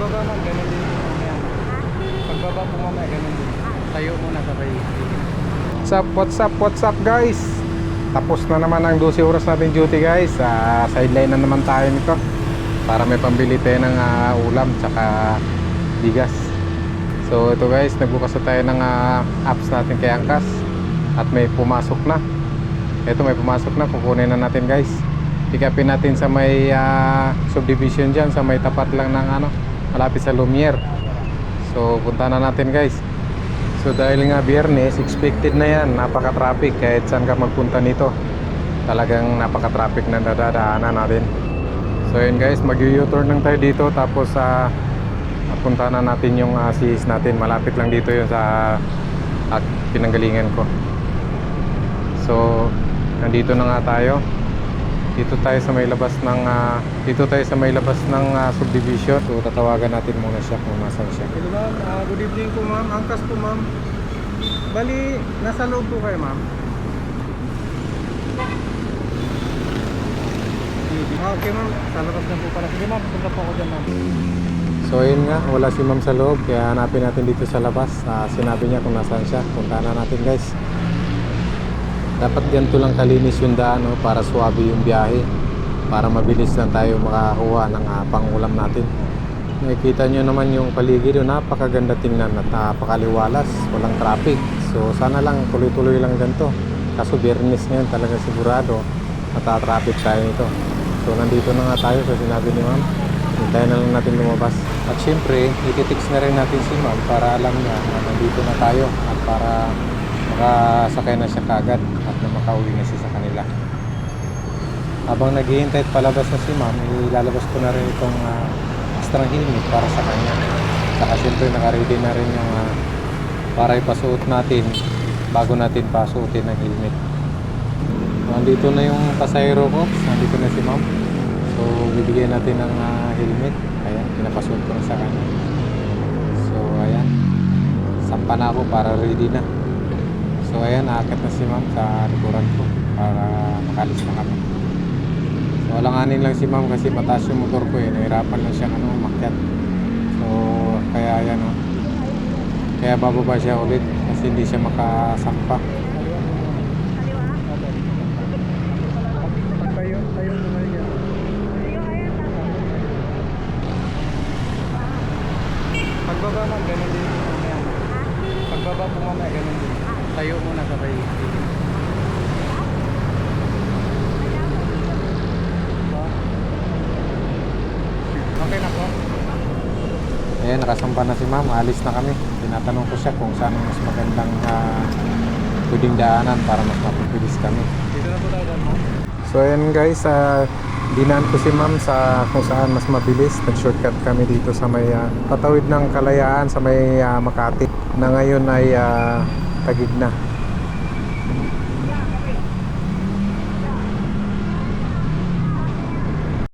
Pagbaba man, ganun din. Ano yan. Pagbaba po mamaya, ganun din. Tayo muna sabay. What's up, what's up, what's up guys? Tapos na naman ang 12 oras natin duty guys. Uh, sideline na naman tayo nito. Para may pambili tayo ng uh, ulam tsaka bigas. So ito guys, nagbukas na tayo ng uh, apps natin kay Angkas. At may pumasok na. Ito may pumasok na, kukunin na natin guys pick natin sa may uh, subdivision dyan sa may tapat lang ng ano malapit sa Lumiere. So punta na natin guys. So dahil nga biyernes, expected na yan, napaka-traffic kahit saan ka magpunta nito. Talagang napaka-traffic na nadadaanan natin. So yun guys, mag-u-turn lang tayo dito tapos sa punta na natin yung uh, sis natin. Malapit lang dito yun sa at pinanggalingan ko. So nandito na nga tayo. Dito tayo sa may labas ng ah, dito tayo sa may labas ng ah, subdivision. So tatawagan natin muna siya kung nasaan siya. Hello ma'am, Ah, good evening po ma'am. Angkas po ma'am. Bali, nasa loob po kayo ma'am. Ah, okay ma'am, sa labas lang po pala. Sige ma'am, punta po ako dyan ma'am. So ayun nga, wala si ma'am sa loob Kaya hanapin natin dito sa labas Ah, Sinabi niya kung nasaan siya Punta na natin guys Dapat ganito lang kalinis yung daan no, Para suwabe yung biyahe. Para mabilis lang tayo makakuha ng ah, pangulam natin. Nakikita nyo naman yung paligid no, Napakaganda tingnan at napakaliwalas. Walang traffic. So sana lang tuloy-tuloy lang ganito. Kaso biyernes ngayon talaga sigurado Matatraffic tayo nito. So nandito na nga tayo sa sinabi ni ma'am. Hintayin na lang natin lumabas. At syempre, ititix na rin natin si ma'am para alam niya na nandito na tayo at para makasakay na siya kagad na makauwi na siya sa kanila. Habang naghihintay at palabas na si ma'am, ilalabas ko na rin itong uh, extra helmet para sa kanya. Saka syempre nakaready na rin yung ah, para ipasuot natin bago natin pasuotin ng helmet. Nandito na yung pasayro ko, nandito na si ma'am. So, bibigyan natin ng ah, helmet. Ayan, pinapasuot ko na sa kanya. So, ayan. Sampa na ako para ready na. So, ayan, naakit na si ma'am sa likuran ko para makalis na kami. So, alanganin lang si ma'am kasi mataas yung motor ko eh. Nahirapan lang siyang ano, umakyat. So, kaya ayan oh. Kaya bababa siya ulit kasi hindi siya makasampa. Yan. Pagbaba ma'am, ganun din mamaya. Pagbaba po mamaya, ganun. Tayo muna sa tayo. Okay na po. Ayan, nakasampa na si ma'am. Alis na kami. Tinatanong ko siya kung saan ang mas magandang ah, pwedeng daanan para mas mapipilis kami. Dito na po dyan ma'am. So ayan guys, uh, dinaan ko si ma'am sa kung saan mas mabilis. Nag-shortcut kami dito sa may ah, patawid ng Kalayaan sa may ah, Makati na ngayon ay uh, Tagig na.